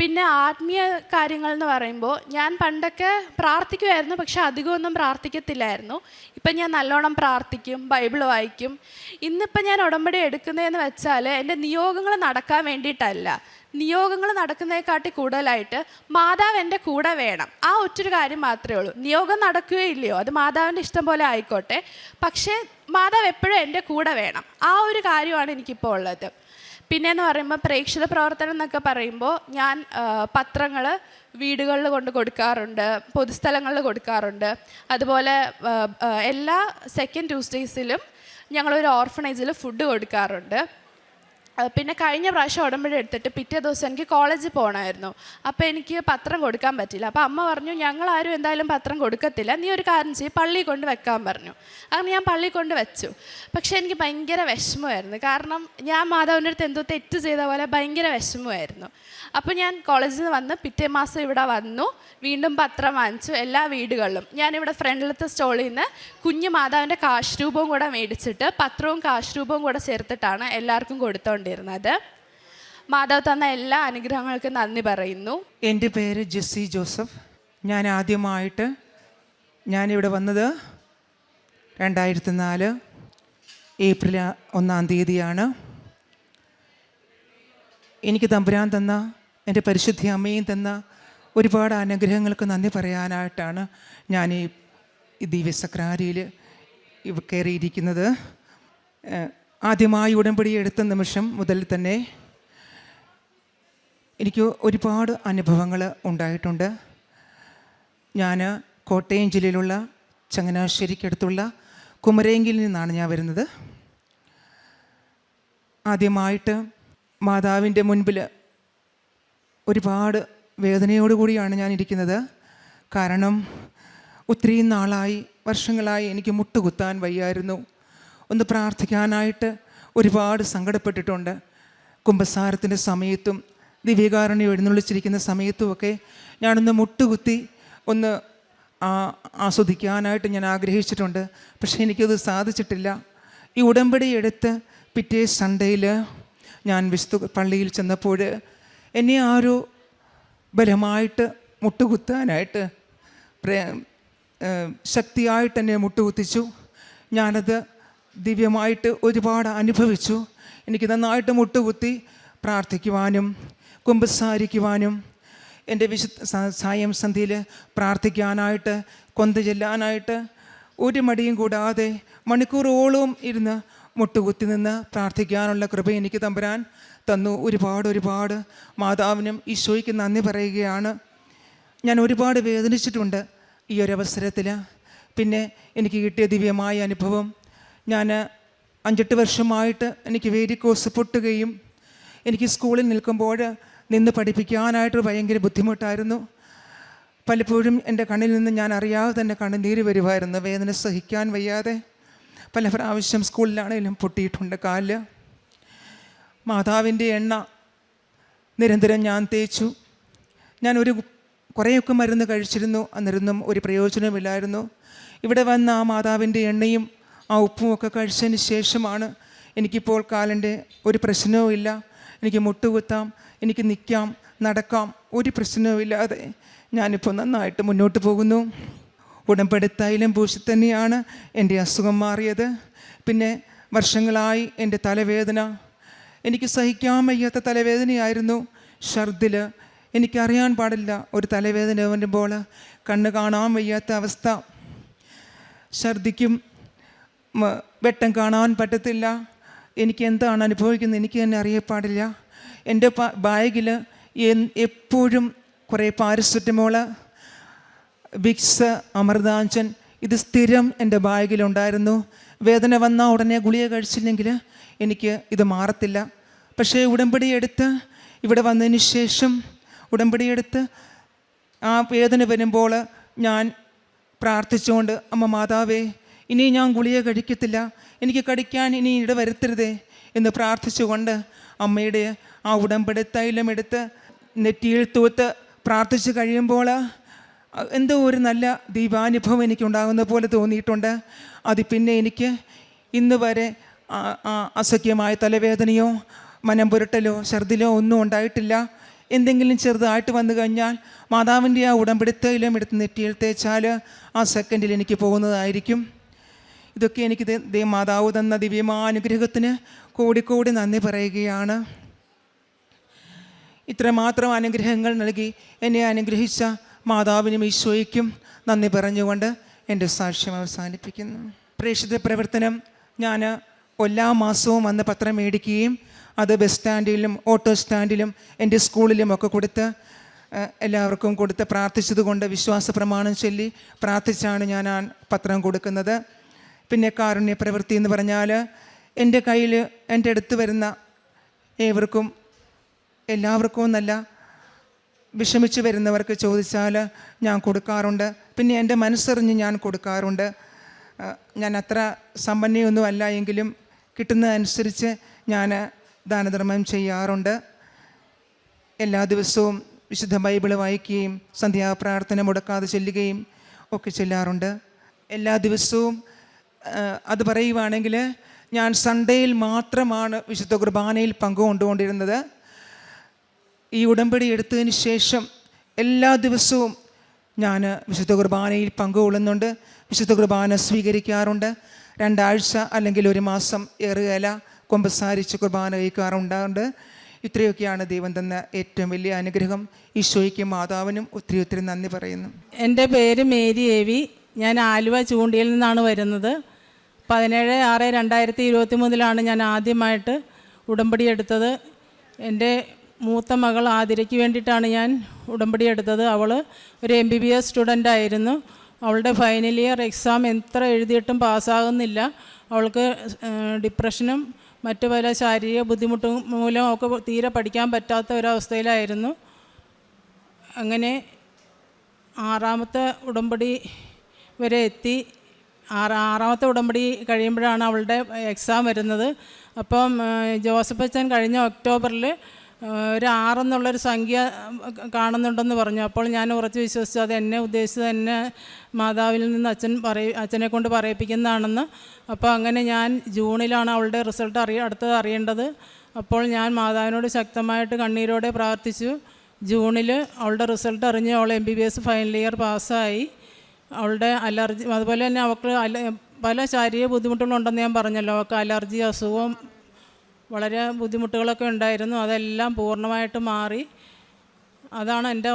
പിന്നെ ആത്മീയ കാര്യങ്ങൾ എന്ന് പറയുമ്പോൾ ഞാൻ പണ്ടൊക്കെ പ്രാർത്ഥിക്കുമായിരുന്നു പക്ഷെ അധികമൊന്നും പ്രാർത്ഥിക്കത്തില്ലായിരുന്നു. ഇപ്പം ഞാൻ നല്ലോണം പ്രാർത്ഥിക്കും ബൈബിൾ വായിക്കും. ഇന്നിപ്പം ഞാൻ ഉടമ്പടി എടുക്കുന്നതെന്ന് വെച്ചാൽ എന്റെ നിയോഗങ്ങൾ നടക്കാൻ വേണ്ടിയിട്ടല്ല. നിയോഗങ്ങൾ നടക്കുന്നതിനെക്കാട്ടി കൂടുതലായിട്ട് മാതാവ് എന്റെ കൂടെ വേണം. ആ ഒറ്റൊരു കാര്യം മാത്രമേ ഉള്ളൂ. നിയോഗം നടക്കുകയില്ലയോ? അത് മാതാവിന്റെ ഇഷ്ടം പോലെ ആയിക്കോട്ടെ. പക്ഷേ മാതാവ് എപ്പോഴും എന്റെ കൂടെ വേണം. ആ ഒരു കാര്യമാണ് എനിക്കിപ്പോൾ ഉള്ളത്. പിന്നെയെന്ന് പറയുമ്പോൾ പ്രേക്ഷിത പ്രവർത്തനം എന്നൊക്കെ പറയുമ്പോൾ ഞാൻ പത്രങ്ങൾ വീടുകളിൽ കൊണ്ട് കൊടുക്കാറുണ്ട് പൊതുസ്ഥലങ്ങളിൽ കൊടുക്കാറുണ്ട്. അതുപോലെ എല്ലാ സെക്കൻഡ് ട്യൂസ്ഡേയ്സിലും ഞങ്ങളൊരു ഓർഫണേജിൽ ഫുഡ് കൊടുക്കാറുണ്ട്. പിന്നെ കഴിഞ്ഞ പ്രാവശ്യം ഉടമ്പടി എടുത്തിട്ട് പിറ്റേ ദിവസം എനിക്ക് കോളേജിൽ പോകണമായിരുന്നു. അപ്പോൾ എനിക്ക് പത്രം കൊടുക്കാൻ പറ്റില്ല അപ്പോൾ അമ്മ പറഞ്ഞു ഞങ്ങൾ ആരും എന്തായാലും പത്രം കൊടുക്കത്തില്ല. നീ ഒരു കാര്യം ചെയ്യും. പള്ളിയിൽ കൊണ്ട് വെക്കാൻ പറഞ്ഞു. അങ്ങനെ ഞാൻ പള്ളി കൊണ്ട് വെച്ചു. പക്ഷേ എനിക്ക് ഭയങ്കര വിഷമമായിരുന്നു. കാരണം ഞാൻ മാതാവിന്റെ അടുത്ത് എന്തോ തെറ്റ് ചെയ്ത പോലെ ഭയങ്കര വിഷമമായിരുന്നു. അപ്പോൾ ഞാൻ കോളേജിൽ നിന്ന് വന്ന് പിറ്റേ മാസം ഇവിടെ വന്നു. വീണ്ടും പത്രം വാങ്ങിച്ചു. എല്ലാ വീടുകളിലും. ഞാനിവിടെ ഫ്രണ്ടിലത്തെ സ്റ്റോളിൽ നിന്ന് കുഞ്ഞു മാതാവിന്റെ കാശ് രൂപവും കൂടെ മേടിച്ചിട്ട് പത്രവും കാശ് രൂപവും കൂടെ ചേർത്തിട്ടാണ് എല്ലാവർക്കും കൊടുത്തുകൊണ്ടിരുന്നത് മാതാവ് തന്ന എല്ലാ അനുഗ്രഹങ്ങൾക്കും നന്ദി പറയുന്നു. എന്റെ പേര് ജെസ്സി ജോസഫ്. ഞാൻ ആദ്യമായിട്ട് ഞാനിവിടെ വന്നത് രണ്ടായിരത്തി നാല് ഏപ്രിൽ ഒന്നാം തീയതിയാണ്. എനിക്ക് തമ്പുരാൻ തന്ന എന്റെ പരിശുദ്ധി അമ്മയും തന്ന ഒരുപാട് അനുഗ്രഹങ്ങൾക്ക് നന്ദി പറയാനായിട്ടാണ് ഞാൻ ഈ ദിവ്യസക്രാരിയിൽ കയറിയിരിക്കുന്നത്. ആദ്യമായി ഉടമ്പടി എടുത്ത നിമിഷം മുതൽ തന്നെ എനിക്ക് ഒരുപാട് അനുഭവങ്ങൾ ഉണ്ടായിട്ടുണ്ട്. ഞാൻ കോട്ടയം ജില്ലയിലുള്ള ചങ്ങനാശ്ശേരിക്കടുത്തുള്ള കുമരേങ്കിൽ നിന്നാണ് ഞാൻ വരുന്നത്. ആദ്യമായിട്ട് മാതാവിന്റെ മുൻപിൽ ഒരുപാട് വേദനയോടുകൂടിയാണ് ഞാൻ ഇരിക്കുന്നത്. കാരണം ഒത്തിരി നാളായി വർഷങ്ങളായി എനിക്ക് മുട്ടുകുത്താൻ വയ്യായിരുന്നു. ഒന്ന് പ്രാർത്ഥിക്കാനായിട്ട് ഒരുപാട് സങ്കടപ്പെട്ടിട്ടുണ്ട്. കുംഭസാരത്തിന്റെ സമയത്തും ദിവ്യകാരണി എഴുന്നള്ളിച്ചിരിക്കുന്ന സമയത്തുമൊക്കെ ഞാനൊന്ന് മുട്ടുകുത്തി ഒന്ന് ആസ്വദിക്കാനായിട്ട് ഞാൻ ആഗ്രഹിച്ചിട്ടുണ്ട്. പക്ഷേ എനിക്കത് സാധിച്ചിട്ടില്ല. ഈ ഉടമ്പടി എടുത്ത് പിറ്റേ സൺഡേയിൽ ഞാൻ വിസ്തു പള്ളിയിൽ ചെന്നപ്പോൾ എന്നെ ആരോ ബലമായിട്ട് മുട്ടുകുത്താനായിട്ട് ശക്തിയായിട്ട് എന്നെ മുട്ടുകുത്തിച്ചു. ഞാനത് ദിവ്യമായിട്ട് ഒരുപാട് അനുഭവിച്ചു. എനിക്ക് നന്നായിട്ട് മുട്ടുകുത്തി പ്രാർത്ഥിക്കുവാനും കുമ്പസാരിക്കുവാനും എന്റെ വിശുദ്ധ സായം സന്ധ്യയിൽ പ്രാർത്ഥിക്കാനായിട്ട് കൊന്ത ചെല്ലാനായിട്ട് ഒരു മടിയും കൂടാതെ മണിക്കൂറോളവും ഇരുന്ന് മുട്ടുകുത്തി നിന്ന് പ്രാർത്ഥിക്കാനുള്ള കൃപ എനിക്ക് തമ്പുരാൻ തന്നു. ഒരുപാട് ഒരുപാട് മാതാവിനും ഈശോയ്ക്ക് നന്ദി പറയുകയാണ്. ഞാൻ ഒരുപാട് വേദനിച്ചിട്ടുണ്ട് ഈ ഒരു അവസരത്തിൽ. പിന്നെ എനിക്ക് കിട്ടിയ ദിവ്യമായ അനുഭവം ഞാൻ അഞ്ചെട്ട് വർഷമായിട്ട് എനിക്ക് വേരിക്കോസ് പൊട്ടുകയും എനിക്ക് സ്കൂളിൽ നിൽക്കുമ്പോൾ നിന്ന് പഠിപ്പിക്കാനായിട്ട് ഭയങ്കര ബുദ്ധിമുട്ടായിരുന്നു. പലപ്പോഴും എന്റെ കണ്ണിൽ നിന്ന് ഞാൻ അറിയാതെ തന്നെ കണ്ണുനീര് വരുമായിരുന്നു. വേദന സഹിക്കാൻ വയ്യാതെ പല പ്രാവശ്യം സ്കൂളിലാണെങ്കിലും പൊട്ടിയിട്ടുണ്ട് കാൽ. മാതാവിന്റെ എണ്ണ നിരന്തരം ഞാൻ തേച്ചു. ഞാൻ ഒരു കുറേയൊക്കെ മരുന്ന് കഴിച്ചിരുന്നു. അന്നിരുന്നും ഒരു പ്രയോജനമില്ലായിരുന്നു ഇവിടെ വന്ന ആ മാതാവിന്റെ എണ്ണയും ആ ഉപ്പും ഒക്കെ കഴിച്ചതിന് ശേഷമാണ് എനിക്കിപ്പോൾ കാലിന്റെ ഒരു പ്രശ്നവും ഇല്ല. എനിക്ക് മുട്ടുകുത്താം എനിക്ക് നിൽക്കാം നടക്കാം ഒരു പ്രശ്നവുമില്ലാതെ ഞാനിപ്പോൾ നന്നായിട്ട് മുന്നോട്ട് പോകുന്നു. ഉടമ്പടി തൈലം പൂശി തന്നെയാണ് എന്റെ അസുഖം മാറിയത്. പിന്നെ വർഷങ്ങളായി എന്റെ തലവേദന. എനിക്ക് സഹിക്കാൻ വയ്യാത്ത തലവേദനയായിരുന്നു. ഛർദിൽ എനിക്കറിയാൻ പാടില്ല ഒരു തലവേദന വരുമ്പോൾ കണ്ണ് കാണാൻ വയ്യാത്ത അവസ്ഥ. ഛർദിക്കും വെട്ടം കാണാൻ പറ്റത്തില്ല. എനിക്ക് എന്താണ് അനുഭവിക്കുന്നത്? എനിക്ക് തന്നെ അറിയപ്പാടില്ല എന്റെ ബാഗിൽ എപ്പോഴും കുറേ പാരസെറ്റമോൾ വിക്സ് അമൃതാഞ്ചൻ ഇത് സ്ഥിരം എന്റെ ബാഗിലുണ്ടായിരുന്നു. വേദന വന്നാൽ ഉടനെ ഗുളിക കഴിച്ചില്ലെങ്കിൽ എനിക്ക് ഇത് മാറത്തില്ല. പക്ഷേ ഉടമ്പടി എടുത്ത് ഇവിടെ വന്നതിന് ശേഷം ഉടമ്പടി എടുത്ത് ആ വേദന വരുമ്പോൾ ഞാൻ പ്രാർത്ഥിച്ചുകൊണ്ട് അമ്മ മാതാവേ ഇനി ഞാൻ ഗുളിക കഴിക്കത്തില്ല. എനിക്ക് കടിക്കാൻ ഇനി ഇട വരുത്തരുതേ എന്ന് പ്രാർത്ഥിച്ചുകൊണ്ട് അമ്മയുടെ ആ ഉടമ്പടി തൈലമെടുത്ത് നെറ്റിയിൽ തൂത്ത് പ്രാർത്ഥിച്ചു കഴിയുമ്പോൾ എന്തോ ഒരു നല്ല ദീപാനുഭവം എനിക്കുണ്ടാകുന്ന പോലെ തോന്നിയിട്ടുണ്ട്. അത് പിന്നെ എനിക്ക് ഇന്ന് വരെ അസഖ്യമായ തലവേദനയോ മനം പുരട്ടലോ ഛർദിലോ ഒന്നും ഉണ്ടായിട്ടില്ല. എന്തെങ്കിലും ചെറുതായിട്ട് വന്നു കഴിഞ്ഞാൽ മാതാവിന്റെ ആ ഉടമ്പിടുത്തയിലും എടുത്ത് നെറ്റിയിൽ തേച്ചാൽ ആ സെക്കൻഡിൽ എനിക്ക് പോകുന്നതായിരിക്കും. ഇതൊക്കെ എനിക്ക് മാതാവ് തന്ന ദിവ്യമാനുഗ്രഹത്തിന് കോടിക്കോടി നന്ദി പറയുകയാണ്. ഇത്രമാത്രം അനുഗ്രഹങ്ങൾ നൽകി എന്നെ അനുഗ്രഹിച്ച മാതാവിനും ഈശോയ്ക്കും നന്ദി പറഞ്ഞുകൊണ്ട് എന്റെ സാക്ഷ്യം അവസാനിപ്പിക്കുന്നു. പ്രേക്ഷിത പ്രവർത്തനം ഞാൻ എല്ലാ മാസവും വന്ന് പത്രം മേടിക്കുകയും അത് ബസ് സ്റ്റാൻഡിലും ഓട്ടോ സ്റ്റാൻഡിലും എന്റെ സ്കൂളിലും ഒക്കെ കൊടുത്ത് എല്ലാവർക്കും കൊടുത്ത് പ്രാർത്ഥിച്ചതുകൊണ്ട് വിശ്വാസ പ്രമാണം ചൊല്ലി പ്രാർത്ഥിച്ചാണ് ഞാൻ ആ പത്രം കൊടുക്കുന്നത്. പിന്നെ കാരുണ്യ പ്രവൃത്തി എന്ന് പറഞ്ഞാൽ എന്റെ കയ്യിൽ എന്റെ അടുത്ത് വരുന്ന ഏവർക്കും എല്ലാവർക്കും എന്നല്ല വിഷമിച്ച് വരുന്നവർക്ക് ചോദിച്ചാൽ ഞാൻ കൊടുക്കാറുണ്ട്. പിന്നെ എന്റെ മനസ്സറിഞ്ഞ് ഞാൻ കൊടുക്കാറുണ്ട്. ഞാൻ അത്ര സമ്പന്നയൊന്നും അല്ല എങ്കിലും കിട്ടുന്നതനുസരിച്ച് ഞാൻ ദാനധർമ്മം ചെയ്യാറുണ്ട്. എല്ലാ ദിവസവും വിശുദ്ധ ബൈബിൾ വായിക്കുകയും സന്ധ്യാപ്രാർത്ഥന മുടക്കാതെ ചെല്ലുകയും ഒക്കെ ചെല്ലാറുണ്ട്. എല്ലാ ദിവസവും അത് പറയുവാണെങ്കിൽ ഞാൻ സൺഡേയിൽ മാത്രമാണ് വിശുദ്ധ കുർബാനയിൽ പങ്കുകൊണ്ടുകൊണ്ടിരുന്നത്. ഈ ഉടമ്പടി എടുത്തതിന് ശേഷം എല്ലാ ദിവസവും ഞാൻ വിശുദ്ധ കുർബാനയിൽ പങ്കുകൊള്ളുന്നുണ്ട്. വിശുദ്ധ കുർബാന സ്വീകരിക്കാറുണ്ട്. രണ്ടാഴ്ച അല്ലെങ്കിൽ ഒരു മാസം ഏറുകല കൊമ്പസാരിച്ച് കുർബാന കഴിക്കാറുണ്ടാറുണ്ട് ഇത്രയൊക്കെയാണ് ദൈവം തന്ന ഏറ്റവും വലിയ അനുഗ്രഹം. ഈശോയ്ക്കും മാതാവിനും ഒത്തിരി ഒത്തിരി നന്ദി പറയുന്നു. എന്റെ പേര് മേരി ഏവി ഞാൻ ആലുവ ചൂണ്ടിയിൽ നിന്നാണ് വരുന്നത്. പതിനേഴ് ആറ് രണ്ടായിരത്തി ഇരുപത്തി മൂന്നിലാണ് ഞാൻ ആദ്യമായിട്ട് ഉടമ്പടി എടുത്തത്. എന്റെ മൂത്ത മകൾ ആതിരയ്ക്ക് വേണ്ടിയിട്ടാണ് ഞാൻ ഉടമ്പടി എടുത്തത്. അവൾ ഒരു M B B S student ആയിരുന്നു. അവളുടെ ഫൈനൽ ഇയർ എക്സാം എത്ര എഴുതിയിട്ടും പാസ്സാകുന്നില്ല. അവൾക്ക് ഡിപ്രഷനും മറ്റു പല ശാരീരിക ബുദ്ധിമുട്ടും മൂലം ഒക്കെ തീരെ പഠിക്കാൻ പറ്റാത്ത ഒരവസ്ഥയിലായിരുന്നു. അങ്ങനെ ആറാമത്തെ ഉടമ്പടി വരെ എത്തി. ആറ് ആറാമത്തെ ഉടമ്പടി കഴിയുമ്പോഴാണ് അവളുടെ എക്സാം വരുന്നത്. അപ്പം ജോസഫ് അച്ഛൻ കഴിഞ്ഞ ഒക്ടോബറിൽ ഒരു ആറെന്നുള്ളൊരു സംഖ്യ കാണുന്നുണ്ടെന്ന് പറഞ്ഞു. അപ്പോൾ ഞാൻ ഉറച്ചു വിശ്വസിച്ചു അത് എന്നെ ഉദ്ദേശിച്ചത് എന്നെ മാതാവിൽ നിന്ന് അച്ഛൻ പറയ അച്ഛനെ കൊണ്ട് പറയിപ്പിക്കുന്നതാണെന്ന്. അപ്പോൾ അങ്ങനെ ഞാൻ ജൂണിലാണ് അവളുടെ റിസൾട്ട് അറിയ അടുത്തത് അറിയേണ്ടത്. അപ്പോൾ ഞാൻ മാതാവിനോട് ശക്തമായിട്ട് കണ്ണീരോടെ പ്രാർത്ഥിച്ചു. ജൂണിൽ അവളുടെ റിസൾട്ട് അറിഞ്ഞ് അവൾ M B B S final year പാസ്സായി അവളുടെ അലർജി അതുപോലെ തന്നെ അവൾക്ക് അല പല ശാരീരിക ബുദ്ധിമുട്ടുകളുണ്ടെന്ന് ഞാൻ പറഞ്ഞല്ലോ. അവൾക്ക് അലർജി അസുഖം വളരെ ബുദ്ധിമുട്ടുകളൊക്കെ ഉണ്ടായിരുന്നു. അതെല്ലാം പൂർണമായിട്ട് മാറി. അതാണ് എന്റെ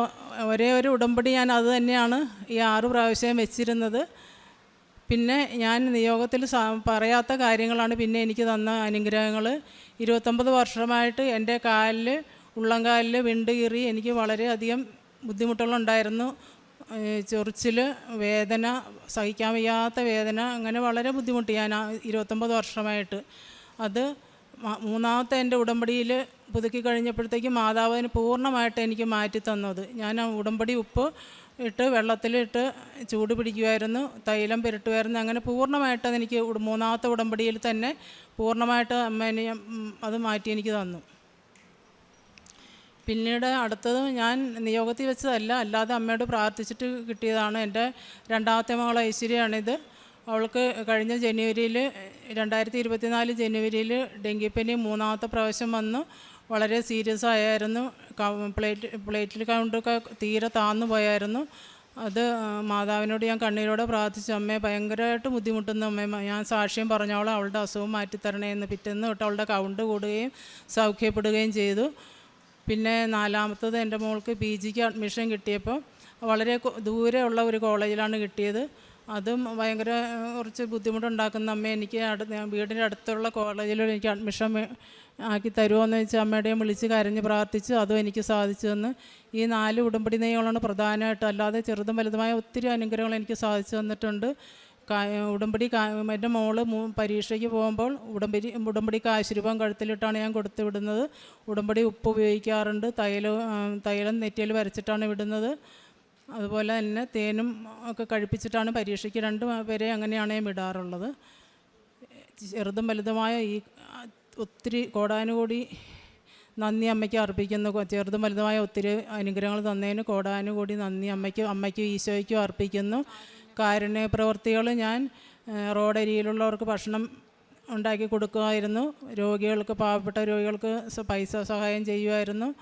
ഒരേ ഒരു ഉടമ്പടി ഞാൻ അത് തന്നെയാണ് ഈ ആറ് പ്രാവശ്യം വെച്ചിരുന്നത്. പിന്നെ ഞാൻ നിയോഗത്തിൽ പറയാത്ത കാര്യങ്ങളാണ് പിന്നെ എനിക്ക് തന്ന അനുഗ്രഹങ്ങൾ. ഇരുപത്തൊമ്പത് വർഷമായിട്ട് എന്റെ കാലിൽ ഉള്ളംകാലിൽ വിണ്ട് കീറി എനിക്ക് വളരെയധികം ബുദ്ധിമുട്ടുകളുണ്ടായിരുന്നു. ചൊറിച്ചിൽ വേദന സഹിക്കാൻ വയ്യാത്ത വേദന അങ്ങനെ വളരെ ബുദ്ധിമുട്ടി ഞാൻ ഇരുപത്തൊമ്പത് വർഷമായിട്ട്. അത് മൂന്നാമത്തെ എന്റെ ഉടമ്പടിയിൽ പുതുക്കി കഴിഞ്ഞപ്പോഴത്തേക്ക് മാതാവിന് പൂർണമായിട്ട് എനിക്ക് മാറ്റി തന്നത്. ഞാൻ ആ ഉടമ്പടി ഉപ്പ് ഇട്ട് വെള്ളത്തിലിട്ട് ചൂട് പിടിക്കുമായിരുന്നു തൈലം പുരട്ടുമായിരുന്നു അങ്ങനെ പൂർണമായിട്ട് അതെനിക്ക് മൂന്നാമത്തെ ഉടമ്പടിയിൽ തന്നെ പൂർണമായിട്ട് അമ്മ അത് മാറ്റി എനിക്ക് തന്നു. പിന്നീട് അടുത്തത് ഞാൻ നിയോഗത്തിൽ വെച്ചതല്ല അല്ലാതെ അമ്മയോട് പ്രാർത്ഥിച്ചിട്ട് കിട്ടിയതാണ് എന്റെ രണ്ടാമത്തെ മകൾ ഐശ്വര്യയാണിത്. അവൾക്ക് കഴിഞ്ഞ ജനുവരിയിൽ രണ്ടായിരത്തി ഇരുപത്തിനാല് ജനുവരിയിൽ ഡെങ്കിപ്പനി മൂന്നാമത്തെ പ്രാവശ്യം വന്നു. വളരെ സീരിയസ് ആയായിരുന്നു. പ്ലേറ്റ് പ്ലേറ്റിൽ കൗണ്ടൊക്കെ തീരെ താന്നു പോയായിരുന്നു. അത് മാതാവിനോട് ഞാൻ കണ്ണീരോടെ പ്രാർത്ഥിച്ചു. അമ്മയെ ഭയങ്കരമായിട്ട് ബുദ്ധിമുട്ടുന്ന അമ്മ. ഞാൻ സാക്ഷ്യം പറഞ്ഞോളാം അവളുടെ അസുഖം മാറ്റിത്തരണേ എന്ന് പിറ്റേന്ന് തൊട്ട് അവളുടെ കൗണ്ട് കൂടുകയും സൗഖ്യപ്പെടുകയും ചെയ്തു. പിന്നെ നാലാമത്തത് എന്റെ മോൾക്ക് പി ജിക്ക് അഡ്മിഷൻ കിട്ടിയപ്പോൾ വളരെ ദൂരെയുള്ള ഒരു കോളേജിലാണ് കിട്ടിയത്. അതും ഭയങ്കര കുറച്ച് ബുദ്ധിമുട്ടുണ്ടാക്കുന്ന അമ്മ എനിക്ക് വീടിന്റെ അടുത്തുള്ള കോളേജിൽ എനിക്ക് അഡ്മിഷൻ ആക്കി തരുമോ എന്ന് വെച്ചാൽ അമ്മയുടെയും വിളിച്ച് കരഞ്ഞ് പ്രാർത്ഥിച്ചു. അതും എനിക്ക് സാധിച്ചു തന്ന്. ഈ നാല് ഉടമ്പടി നെയ്യങ്ങളാണ് പ്രധാനമായിട്ട്. അല്ലാതെ ചെറുതും വലുതുമായ ഒത്തിരി അനുഗ്രഹങ്ങൾ എനിക്ക് സാധിച്ചു തന്നിട്ടുണ്ട്. ഉടമ്പടി എന്റെ മോൾ പരീക്ഷയ്ക്ക് പോകുമ്പോൾ ഉടമ്പടി ഉടമ്പടി കാശുരൂപം കഴുത്തിലിട്ടാണ് ഞാൻ കൊടുത്തു വിടുന്നത്. ഉടമ്പടി ഉപ്പ് ഉപയോഗിക്കാറുണ്ട്. തൈലം തൈലം നെറ്റിയിൽ വരച്ചിട്ടാണ് വിടുന്നത്. അതുപോലെ തന്നെ തേനും ഒക്കെ കഴിപ്പിച്ചിട്ടാണ് പരീക്ഷയ്ക്ക് രണ്ട് പേരെ അങ്ങനെയാണ് ഞാൻ വിടാറുള്ളത്. ചെറുതും വലുതുമായ ഈ ഒത്തിരി കോടാനുകൂടി നന്ദി അമ്മയ്ക്ക് അർപ്പിക്കുന്നു. ചെറുതും വലുതുമായ ഒത്തിരി അനുഗ്രഹങ്ങൾ തന്നതിന് കോടാനുകൂടി നന്ദി അമ്മയ്ക്കും അമ്മയ്ക്കും ഈശോയ്ക്കും അർപ്പിക്കുന്നു. കാരുണ്യ പ്രവൃത്തികൾ ഞാൻ റോഡ് റോഡരിയിലുള്ളവർക്ക് ഭക്ഷണം ഉണ്ടാക്കി കൊടുക്കുമായിരുന്നു. രോഗികൾക്ക് പാവപ്പെട്ട രോഗികൾക്ക് പൈസ സഹായം ചെയ്യുമായിരുന്നു.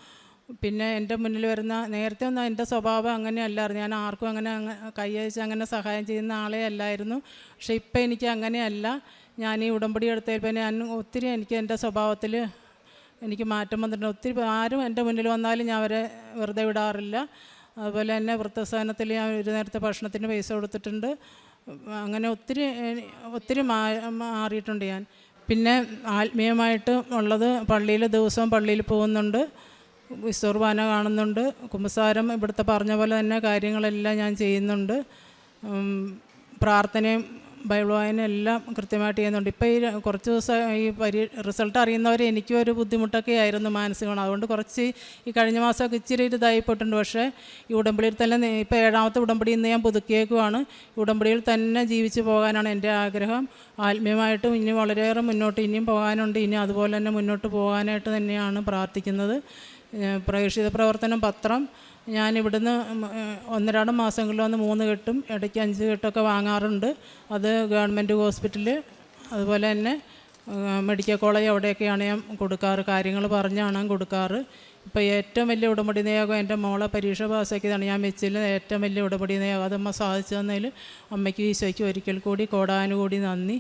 പിന്നെ എന്റെ മുന്നിൽ വരുന്ന നേരത്തെ ഒന്നും എന്റെ സ്വഭാവം അങ്ങനെ അല്ലായിരുന്നു. ഞാൻ ആർക്കും അങ്ങനെ അങ്ങ- കൈ അങ്ങനെ സഹായം ചെയ്യുന്ന ആളെ അല്ലായിരുന്നു. പക്ഷേ ഇപ്പം എനിക്ക് അങ്ങനെയല്ല ഞാൻ ഈ ഉടമ്പടി എടുത്തതിൽ പിന്നെ ഞാൻ ഒത്തിരി എനിക്ക് എന്റെ സ്വഭാവത്തിൽ എനിക്ക് മാറ്റം വന്നിട്ടുണ്ട്. ഒത്തിരി ആരും എന്റെ മുന്നിൽ വന്നാലും ഞാൻ അവരെ വെറുതെ വിടാറില്ല. അതുപോലെ തന്നെ വൃദ്ധസ്ഥാനത്തിൽ ഞാൻ ഒരു നേരത്തെ ഭക്ഷണത്തിന് പൈസ കൊടുത്തിട്ടുണ്ട്. അങ്ങനെ ഒത്തിരി ഒത്തിരി മാറിയിട്ടുണ്ട് ഞാൻ. പിന്നെ ആത്മീയമായിട്ട് ഉള്ളത് പള്ളിയിൽ ദിവസവും പള്ളിയിൽ പോകുന്നുണ്ട്. വിസ്തുർബാന കാണുന്നുണ്ട്. കുമ്പസാരം ഇവിടുത്തെ പറഞ്ഞ പോലെ തന്നെ കാര്യങ്ങളെല്ലാം ഞാൻ ചെയ്യുന്നുണ്ട്. പ്രാർത്ഥനയും ബൈബിൾ വായന എല്ലാം കൃത്യമായിട്ട് ചെയ്യുന്നുണ്ട്. ഇപ്പോൾ ഈ കുറച്ച് ദിവസം ഈ പരി റിസൾട്ട് അറിയുന്നവർ എനിക്കും ഒരു ബുദ്ധിമുട്ടൊക്കെ ആയിരുന്നു മാനസികമാണ്. അതുകൊണ്ട് കുറച്ച് ഈ കഴിഞ്ഞ മാസമൊക്കെ ഇച്ചിരി ഇതായിപ്പോയിട്ടുണ്ട് പക്ഷേ ഈ ഉടമ്പടിയിൽ തന്നെ ഇപ്പോൾ ഏഴാമത്തെ ഉടമ്പടി ഇന്ന് ഞാൻ പുതുക്കിയേക്കുവാണ്. ഉടമ്പടിയിൽ തന്നെ ജീവിച്ച് പോകാനാണ് എന്റെ ആഗ്രഹം. ആത്മീയമായിട്ടും ഇനി വളരെയേറെ മുന്നോട്ട് ഇനിയും പോകാനുണ്ട്. ഇനി അതുപോലെ തന്നെ മുന്നോട്ട് പോകാനായിട്ട് തന്നെയാണ് പ്രാർത്ഥിക്കുന്നത്. പ്രേക്ഷിത പ്രവർത്തനം പത്രം ഞാൻ ഇവിടുന്ന് ഏഹ് മാസങ്ങളിൽ വന്ന് മൂന്ന് കെട്ടും ഇടയ്ക്ക് അഞ്ച് കെട്ടൊക്കെ വാങ്ങാറുണ്ട്. അത് ഗവൺമെന്റ് ഹോസ്പിറ്റൽ അതുപോലെ തന്നെ മെഡിക്കൽ കോളേജ് അവിടെയൊക്കെയാണ് ഞാൻ കൊടുക്കാറ്. കാര്യങ്ങൾ പറഞ്ഞാണ് കൊടുക്കാറ്. ഇപ്പോൾ ഏറ്റവും വലിയ ഉടമ്പടി നിയോഗം എന്റെ മോളെ പരീക്ഷ പാസ്സാക്കിയതാണ്. ഞാൻ വെച്ചില്ല ഏറ്റവും വലിയ ഉടമ്പടി നിയോഗം. അതമ്മ സാധിച്ചു തന്നതിൽ അമ്മയ്ക്കും ഈശോയ്ക്കും ഒരിക്കൽ കൂടി കോടാനുകൂടി നന്ദി.